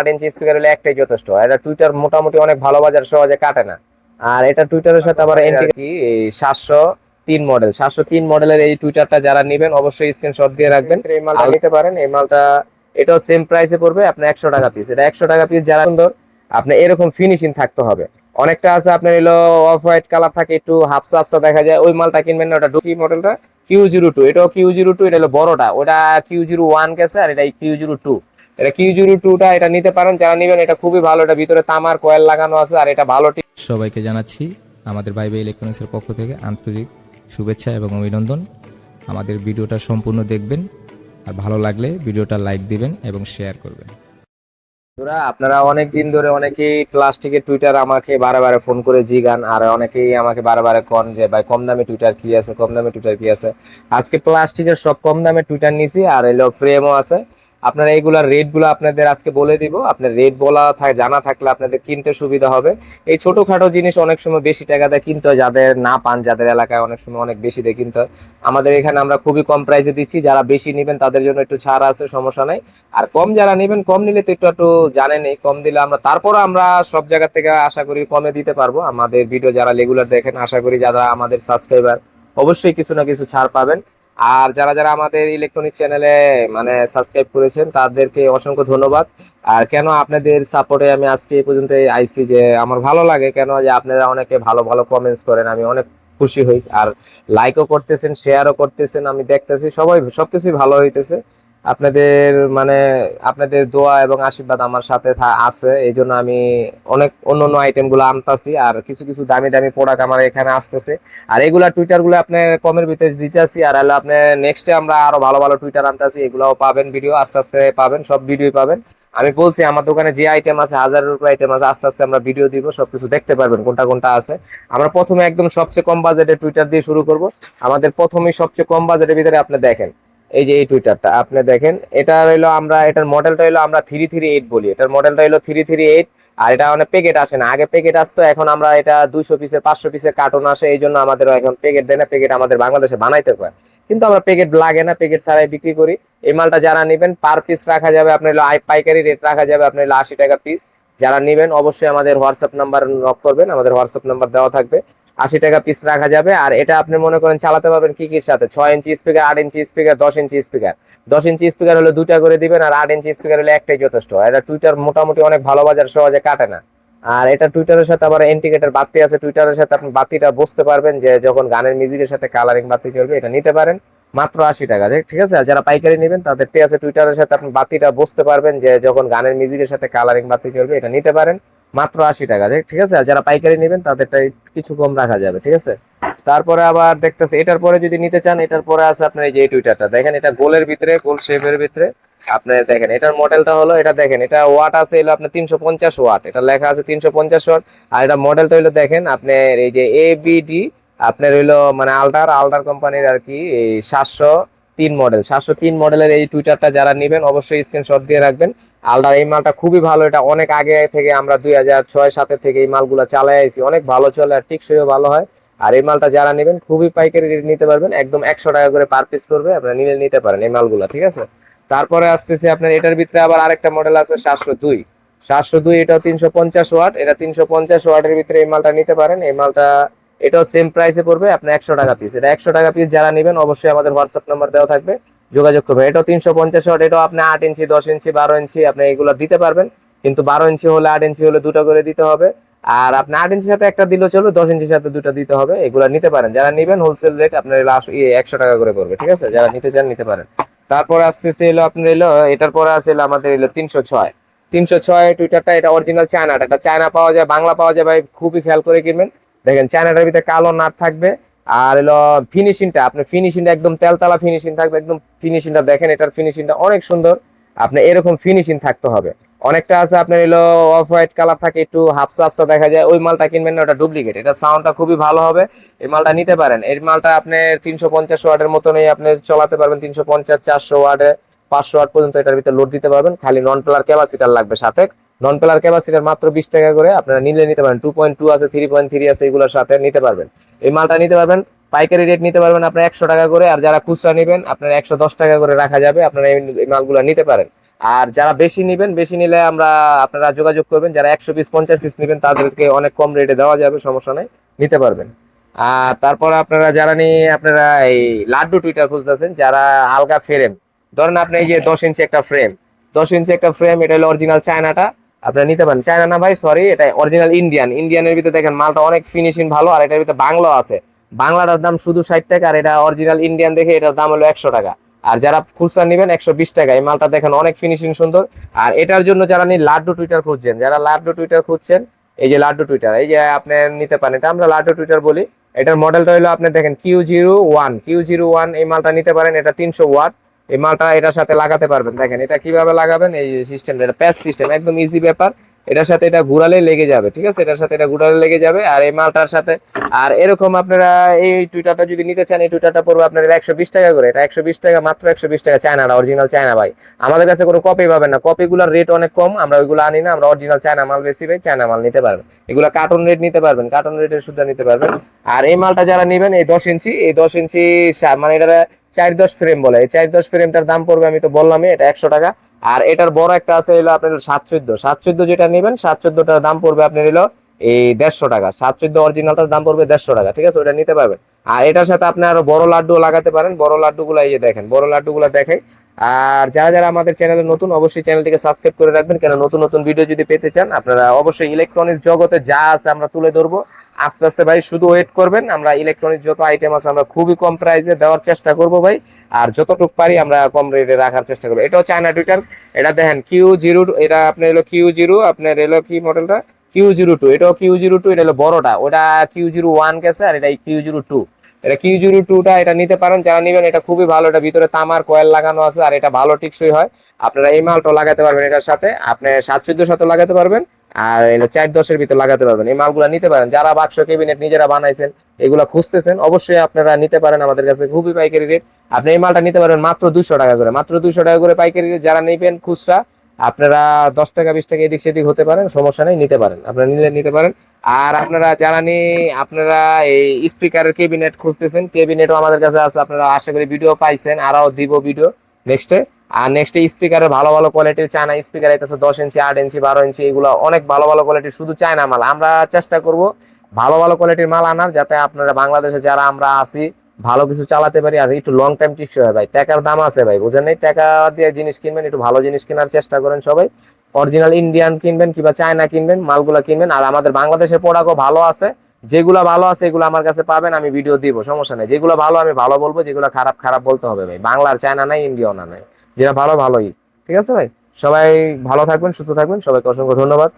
আট inch speaker হলে একটাই যথেষ্ট। এটা টুইটার মোটামুটি অনেক ভালো বাজার সহজে কাটে না। আর এটা টুইটারের সাথে আবার এন্টি কি? সাতশো তিন মডেল সাতশো তিন মডেলের এই টুইটারটা যারা নেবেন অবশ্যই স্ক্রিনশট দিয়ে রাখবেন। এই মালটা নিতে পারেন। এই মালটা এটাও সেম প্রাইসে পড়বে আপনার একশো টাকা পিস এটা একশো টাকা পিস যারা সুন্দর আপনি এরকম ফিনিশিং থাকতে হবে। অনেকটা আছে আপনার এলো অফ হোয়াইট কালার থাকে একটু হাফসা হাফসা দেখা যায়। ওই মালটা কিনবেন না ওটা ডুকি মডেলটা কিউ জিরো টু এটাও কিউ জিরো টু এটা হলো বড়টা। ওটা কিউ জিরো ওয়ান গেছে আর এটা কিউ জিরো টু এটা কিউ জিরো টুটা এটা নিতে পারেন যারা নেবেন এটা খুবই ভালো। এটা ভিতরে তামার কয়েল লাগানো আছে আর এটা ভালো সবাইকে জানাচ্ছি আমাদের বাইবে ইলেকট্রনিক্সের পক্ষ থেকে আন্তরিক শুভেচ্ছা এবং অভিনন্দন। আমাদের ভিডিওটা সম্পূর্ণ দেখবেন আর ভালো লাগলে ভিডিওটা লাইক দিবেন এবং শেয়ার করবেন। বন্ধুরা আপনারা অনেক দিন ধরে অনেকেই প্লাস্টিকের টুইটার আমাকে বারে ফোন করে জিগান আর অনেকেই আমাকে বারে বারে কন যে ভাই কম দামে টুইটার কি আছে কম দামে টুইটার কি আছে? আজকে প্লাস্টিকের সব কম দামে টুইটার নিছি আর এলো ফ্রেমও আছে। আপনারা এইগুলার রেটগুলো আপনাদের আজকে বলে দিব। আপনার রেট বলা জানা থাকলে আপনাদের কিনতে সুবিধা হবে। এই ছোটখাটো জিনিস অনেক সময় বেশি টাকা দিয়ে কিনতে যাদের না পান, যাদের এলাকায় অনেক সময় অনেক বেশি দিয়ে কিনতে আমাদের এখানে আমরা খুবই কম প্রাইসে দিচ্ছি, যারা বেশি নেবেন তাদের জন্য একটু ছাড় আছে, সমস্যা নাই। আর কম যারা নেবেন, কম নিলে তো একটু একটু জানেনই কম দিলে আমরা, তারপরও আমরা সব জায়গা থেকে আশা করি কমে দিতে পারব। আমাদের ভিডিও যারা রেগুলার দেখেন, আশা করি যারা আমাদের সাবস্ক্রাইবার অবশ্যই কিছু না কিছু ছাড় পাবেন। আর যারা যারা আমাদের ইলেকট্রনিক চ্যানেলে মানে সাবস্ক্রাইব করেছেন, তাদেরকে অসংখ্য ধন্যবাদ। আর কেন আপনাদের সাপোর্টে আমি আজকে এই পর্যন্ত আইসি যে আমার ভালো লাগে, কেন যে আপনারা অনেকে ভালো ভালো কমেন্টস করেন, আমি অনেক খুশি হই। আর লাইকও করতেছেন শেয়ারও করতেছেন, আমি দেখতেছি, সবাই সবকিছুই ভালো হইতেছে। আপনাদের মানে আপনাদের দোয়া এবং আশীর্বাদ আমার সাথে আছে। এই জন্য আমি অনেক, অন্য অন্য আইটেমগুলো আনতাছি আর কিছু কিছু দামি দামি প্রোডাক্ট আমার এখানে আসতেছে। আর এগুলা টুইটারগুলো আপনি কমের ভিতরে দিতেছি আর আপনি নেক্সটে আমরা আরও ভালো ভালো টুইটার আনতেছি, এগুলাও পাবেন ভিডিও আস্তে আস্তে পাবেন, সব ভিডিও পাবেন। আমি বলছি, আমার দোকানে যে আইটেম আছে হাজারের উপর আইটেম আছে, আস্তে আস্তে আমরা ভিডিও দিব, সবকিছু দেখতে পারবেন কোনটা কোনটা আছে। আমরা প্রথমে একদম সবচেয়ে কম বাজেটে টুইটার দিয়ে শুরু করব। আমাদের প্রথমেই সবচেয়ে কম বাজেটের ভিতরে আপনি দেখেন। এই যে এই টুইটারটা, আপনি দেখেন, এটা হইল আমরা, এটার মডেলটা হইল আমরা থ্রি থ্রি এইট বলি। এটার মডেলটা হইল থ্রি থ্রি এইট আর এটা মানে প্যাকেট আসে না। আগে প্যাকেট আসতো, এখন আমরা এটা দুইশো পিসের পাঁচশো পিসের কার্টন আসে, এই জন্য আমাদের এখন প্যাকেট দেয় না প্যাকেট আমাদের বাংলাদেশে বানাইতে হয়। কিন্তু আমরা প্যাকেট লাগে না প্যাকেট ছাড়াই বিক্রি করি। এই মালটা যারা নেবেন পার পিস রাখা যাবে, আপনার পাইকারি রেট রাখা যাবে, আপনার আশি টাকা পিস যারা নেবেন, অবশ্যই আমাদের হোয়াটসঅ্যাপ নাম্বার নক করবেন, আমাদের হোয়াটসঅ্যাপ নাম্বার দেওয়া থাকবে। আশি টাকা পিস রাখা যাবে। আর এটা আপনি মনে করেন চালাতে পারবেন কি কির সাথে? ছয় ইঞ্চি স্পিকার আট ইঞ্চি স্পিকার দশ ইঞ্চি স্পিকার দশ ইঞ্চি স্পিকার হলে দুটা করে দিবেন আর আট ইঞ্চি স্পিকার হলে একটাই যথেষ্ট। এটা টুইটার মোটামুটি অনেক ভালো বাজার, সহজে কাটে না। আর এটা টুইটারের সাথে আবার ইন্ডিকেটর বাতি আছে। টুইটারের সাথে আপনি বাতিটা বুঝতে পারবেন যে যখন গানের মিউজিকের সাথে কালারিং বাতি চলবে, এটা নিতে পারেন। মাত্র আশি টাকা ঠিক আছে? যারা পাইকারি নেবেন তাদের টুইটারের সাথে আপনি বাতিটা বুঝতে পারবেন যে যখন গানের মিউজিকের সাথে কালারিং বাতি চলবে, এটা নিতে পারেন। মাত্র আশি টাকা ঠিক আছে? আর যারা পাইকারি নেবেন, তাদেরটা কিছু কম রাখা যাবে, ঠিক আছে? তারপরে আবার দেখতেছে, এটার পরে যদি নিতে চান, এটার পরে আছে আপনার এই যে টুইটারটা। দেখেন, এটা গোলের ভিতরে, গোল শেপের ভিতরে। আপনি দেখেন, এটার মডেলটা হলো, এটা দেখেন, এটা ওয়াট আছে, হলো আপনার তিনশো পঞ্চাশ ওয়াট। এটা লেখা আছে তিনশো পঞ্চাশ ওয়াট। আর এটা মডেলটা হলো, দেখেন, আপনার এই যে এ বিডি আপনার হইল মানে আল্টার আল্টার কোম্পানির আর কি, এই সাতশো তিন মডেল। সাতশো তিন মডেলের এই টুইটারটা যারা নেবেন, অবশ্যই স্ক্রিনশট দিয়ে রাখবেন। আলটার এই মালটা খুবই ভালো। এটা অনেক আগে থেকে আমরা দুই হাজার ছয় সাতের থেকে এই মালগুলো চালাই আইছি। অনেক ভালো চলে আর টিকসইও ভালো হয়। আর এই মালটা যারা নেবেন, খুবই পাইকারি রেট নিতে পারবেন। একদম একশো টাকা করে পার পিস পড়বে। আপনারা নিলে নিতে পারেন এই মালগুলো, ঠিক আছে? তারপরে আসতেছে আপনার, এটার ভিতরে আবার আরেকটা মডেল আছে সাতশো দুই। সাতশো দুই, এটাও তিনশো পঞ্চাশ ওয়াট। এটা তিনশো পঞ্চাশ ওয়াটের ভিতরে এই মালটা নিতে পারেন। এই মালটা, এটাও সেম প্রাইসে পড়বে। আপনার একশো টাকা পিস এটা একশো টাকা পিস যারা নেবেন, অবশ্যই আমাদের হোয়াটসঅ্যাপ নাম্বার দেওয়া থাকবে। যোগাযোগ করবেন। এটাও তিনশো পঞ্চাশ ওয়াট, এটাও আপনি আট ইঞ্চি, দশ ইঞ্চি, বারো ইঞ্চি আপনি এগুলো দিতে পারবেন। কিন্তু বারো ইঞ্চি হলে, আট ইঞ্চি হলে দুটো করে দিতে হবে। আর আপনি আট ইঞ্চির সাথে একটা দিলেও চলবে, দশ ইঞ্চির সাথে দুটো দিতে হবে। এগুলো নিতে পারেন। যারা নেবেন হোলসেল রেট আপনার লাস্ট একশো টাকা করে পড়বে, ঠিক আছে? যারা নিতে চান, নিতে পারেন। তারপরে আসতেছে এলো আপনার এলো, এটার পরে আছে এলো আমাদের এলো তিনশো ছয়। তিনশো ছয় টুইটারটা, এটা অরিজিনাল চায়নাটা। এটা চায়না পাওয়া যায়, বাংলা পাওয়া যায়, ভাই, খুবই খেয়াল করে কিনবেন। দেখেন, চায়নাটার ভিতরে কালো নাট থাকবে। আর হলো ফিনিশিংটা আপনার ফিনিশিংটা একদম তেলতলা ফিনিশিং থাকবে, একদম ফিনিশিংটা দেখেন, এটার ফিনিশিংটা অনেক সুন্দর। আপনার এরকম ফিনিশিং থাকতে হবে। অনেকটা আছে আপনার এলো অফ হোয়াইট কালার থাকে, একটু হাফসা হাফসা দেখা যায়, ওই মালটা কিনবেন না, ওটা ডুপ্লিকেট এটা সাউন্ডটা খুবই ভালো হবে। এই মালটা নিতে পারেন। এই মালটা আপনি তিনশো পঞ্চাশ ওয়াটের মতনই আপনি চালাতে পারবেন, তিনশো পঞ্চাশ, চারশো ওয়াটে, পাঁচশো ওয়াট পর্যন্ত এটার ভিতরে লোড দিতে পারবেন। খালি নন প্লার ক্যাপাসিটার লাগবে সাথে। নন প্লার ক্যাপাসিটার মাত্র বিশ টাকা করে আপনারা নিলে নিতে পারেন। টু পয়েন্ট টু আছে থ্রি পয়েন্ট থ্রি আছে, এগুলোর সাথে নিতে পারবেন। এই মালটা নিতে পারবেন, পাইকারি রেট নিতে পারবেন আপনার একশো টাকা করে, আর যারা খুচরা নেবেন, আপনার একশো দশ টাকা করে রাখা যাবে, আপনারা এই মালগুলো নিতে পারেন। আর যারা বেশি নেবেন, বেশি নিলে আমরা, আপনারা যোগাযোগ করবেন, যারা একশো পিস, পঞ্চাশ পিস নেবেন, তাদেরকে অনেক কম রেটে দেওয়া যাবে, সমস্যা নেই, নিতে পারবেন। আর তারপর আপনারা যারা নিয়ে আপনারা এই লাড্ডু টুইটার খুঁজতেছেন, যারা আলগা ফ্রেম ধরেন আপনি এই যে দশ ইঞ্চি একটা ফ্রেম দশ ইঞ্চি একটা ফ্রেম এটা হলো অরিজিনাল চায়নাটা আপনারা নিতে পারেন। চায়না না ভাই সরি এটা অরিজিনাল ইন্ডিয়ান ইন্ডিয়ানের ভিতরে দেখেন মালটা অনেক ফিনিশিং ভালো, আর এটার ভিতরে বাংলা আছে। বাংলাটার দাম শুধু ষাট টাকা, আর এটা অরিজিনাল ইন্ডিয়ান দেখে এটার দাম হলো একশো টাকা। আর যারা খুচরা নেবেন, একশো বিশ টাকা। এই মালটা দেখেন অনেক ফিনিশিং সুন্দর। আর এটার জন্য যারা নিয়ে লাড্ডু টুইটার খুঁজছেন, যারা লাড্ডু টুইটার খুঁজছেন, এই যে লাড্ডু টুইটার এই যে আপনি নিতে পারেন, এটা আমরা লাড্ডু টুইটার বলি। এটার মডেলটা হলো আপনি দেখেন Q zero one Q zero one এই মালটা নিতে পারেন, এটা তিনশো ওয়াট। এই মালটা এটার সাথে লাগাতে পারবেন। দেখেন এটা কীভাবে লাগাবেন? এই সিস্টেম এটা প্যাচ সিস্টেম একদম ইজি ব্যাপার। এটার সাথে এটা ঘুরালে লেগে যাবে, ঠিক আছে? এটার সাথে এটা ঘুরালে লেগে যাবে, আর এই মালটার সাথে, আর এরকম আপনারা এই টুইটারটা যদি নিতে চান, এই টুইটারটা পড়বে আপনার একশো বিশ টাকা করে। এটা একশো বিশ টাকা, মাত্র একশো বিশ টাকা চায়না অরিজিনাল চায়না ভাই। আমাদের কাছে কোনো কপি পাবেন না। কপিগুলোর রেট অনেক কম, আমরা ওইগুলো আনি না, আমরা অরিজিনাল চায়না মাল বেশি ভাই, চায়না মাল নিতে পারবেন। এগুলো কার্টন রেট নিতে পারবেন কার্টন রেটের সুদ্ধা নিতে পারবেন। আর এই মালটা যারা নেবেন, এই দশ ইঞ্চি, এই দশ ইঞ্চি মানে এটা চার দশ ফ্রেম বলে। এই চার দশ ফ্রেমটার দাম পড়বে আমি তো বললামই, এটা একশো টাকা। আর এটার বড় একটা আছে, হলো আপনার সাত চোদ্দ সাত চোদ্দ যেটা নেবেন সাত চোদ্দটার দাম পড়বে আপনার হলো এই দেড়শো টাকা। সাত চোদ্দ অরিজিনালটার দাম পড়বে দেড়শো টাকা, ঠিক আছে? ওটা নিতে পারবেন। আর এটার সাথে আপনি আরও বড় লাড্ডু লাগাতে পারেন। বড় লাড্ডুগুলো এই যে দেখেন, বড় লাড্ডুগুলো দেখে আর যারা যারা আমাদের চ্যানেলে নতুন, অবশ্যই চ্যানেলটিকে সাবস্ক্রাইব করে রাখবেন। কেন নতুন নতুন ভিডিও যদি পেতে চান, আপনারা অবশ্যই ইলেকট্রনিক্স জগতে যা আছে আমরা তুলে ধরবো। আস্তে আস্তে ভাই, শুধু ওয়েট করবেন। আমরা ইলেকট্রনিক যত আইটেম আছে আমরা খুবই কম প্রাইসে দেওয়ার চেষ্টা করব ভাই। আর যতটুকু পারি আমরা কম রেটে রাখার চেষ্টা করব। এটাও চায়না টুইটার এটা দেখেন কিউ জিরো এটা আপনার হলো কিউ জিরো আপনার এলো কি মডেলটা কিউ জিরো টু এটাও কিউ জিরো টু এটা হলো বড়টা। ওটা কিউ জিরো ওয়ান গেছে আর এটা কিউ জিরো টু এটা কিউ জিরো টুটা এটা নিতে পারেন। যারা নেবেন, এটা খুবই ভালো। এটা ভিতরে তামার কয়েল লাগানো আছে আর এটা ভালো টিকসই হয়। আপনারা এই মালটা লাগাতে পারবেন এটার সাথে। আপনি সাত চোদ্দোর সাথে লাগাতে পারবেন। আর চার দশের ভিতরে লাগাতে পারবেন। এই মালগুলা নিতে পারেন। যারা বাক্স কেবিনেট নিজেরা বানাইছেন, এগুলা খুঁজতেছেন, অবশ্যই আপনারা নিতে পারেন আমাদের কাছে খুবই পাইকারি রেট আপনি এই মালটা নিতে পারেন মাত্র দুশো টাকা করে। মাত্র দুশো টাকা করে পাইকারি রেট যারা নেবেন খুচরা, আপনারা দশ টাকা, বিশ টাকা এদিক সেদিক হতে পারেন, সমস্যা নেই, নিতে পারেন। আপনারা নিলে নিতে পারেন। আর আপনারা যারা নি আপনারা এই স্পিকারের কেবিনেট খুঁজতেছেন কেবিনেটও আমাদের কাছে আছে, আপনারা আশা করি ভিডিও পাইছেন, আরও দিব ভিডিও নেক্সটে আর নেক্সটে স্পিকারের ভালো ভালো কোয়ালিটির চায়না স্পিকার আইতেছে দশ ইঞ্চি আট ইঞ্চি বারো ইঞ্চি এগুলো অনেক ভালো ভালো কোয়ালিটির শুধু চায়না মাল। আমরা চেষ্টা করব ভালো ভালো কোয়ালিটির মাল আনার যাতে আপনারা বাংলাদেশে যারা আমরা আছি, ভালো কিছু চালাতে পারি আর একটু লং টাইম টিকসই হয় ভাই। টাকার দাম আছে ভাই, বুঝেন নাই? টাকা দিয়ে জিনিস কিনবেন, একটু ভালো জিনিস কেনার চেষ্টা করেন সবাই। অরিজিনাল ইন্ডিয়ান কিনবেন কিংবা চায়না কিনবেন, মালগুলো কিনবেন। আর আমাদের বাংলাদেশের প্রোডাক্টও ভালো আছে। যেগুলো ভালো আছে, এগুলো আমার কাছে পাবেন, আমি ভিডিও দিব, সমস্যা নেই। যেগুলো ভালো, আমি ভালো বলব, যেগুলো খারাপ খারাপ বলতে হবে ভাই। বাংলার, চায়না নাই ইন্ডিয়াও না নাই। যেটা ভালো ভালোই। ঠিক আছে ভাই? সবাই ভালো থাকবেন সুস্থ থাকবেন। সবাইকে অসংখ্য ধন্যবাদ।